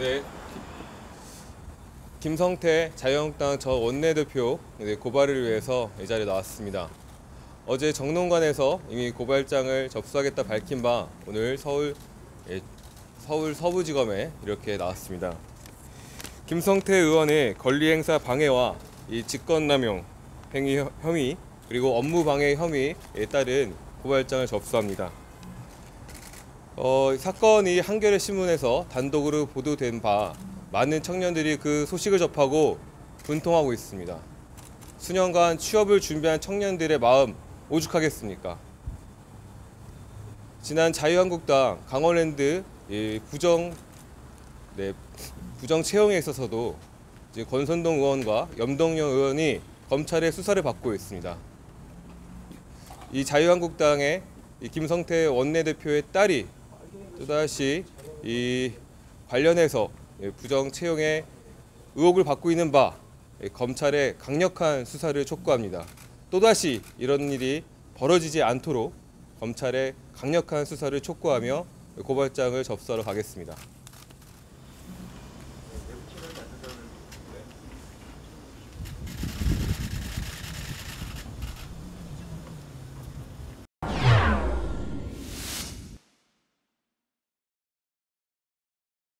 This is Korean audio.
네. 김성태 자유한국당 전 원내대표 네, 고발을 위해서 이 자리에 나왔습니다. 어제 정론관에서 이미 고발장을 접수하겠다 밝힌 바 오늘 서울 예, 서울 서부지검에 이렇게 나왔습니다. 김성태 의원의 권리행사 방해와 이 직권남용 행위 혐- 혐의 그리고 업무 방해 혐의에 따른 고발장을 접수합니다. 어, 사건이 한겨레 신문에서 단독으로 보도된 바 많은 청년들이 그 소식을 접하고 분통하고 있습니다. 수년간 취업을 준비한 청년들의 마음 오죽하겠습니까? 지난 자유한국당 강원랜드 이 부정 네, 부정 채용에 있어서도 권선동 의원과 염동영 의원이 검찰의 수사를 받고 있습니다. 이 자유한국당의 이 김성태 원내대표의 딸이 또다시 이 관련해서 예, 부정 채용의 의혹을 받고 있는 바 예, 검찰의 강력한 수사를 촉구합니다. 또다시 이런 일이 벌어지지 않도록 검찰의 강력한 수사를 촉구하며 고발장을 접수하러 가겠습니다.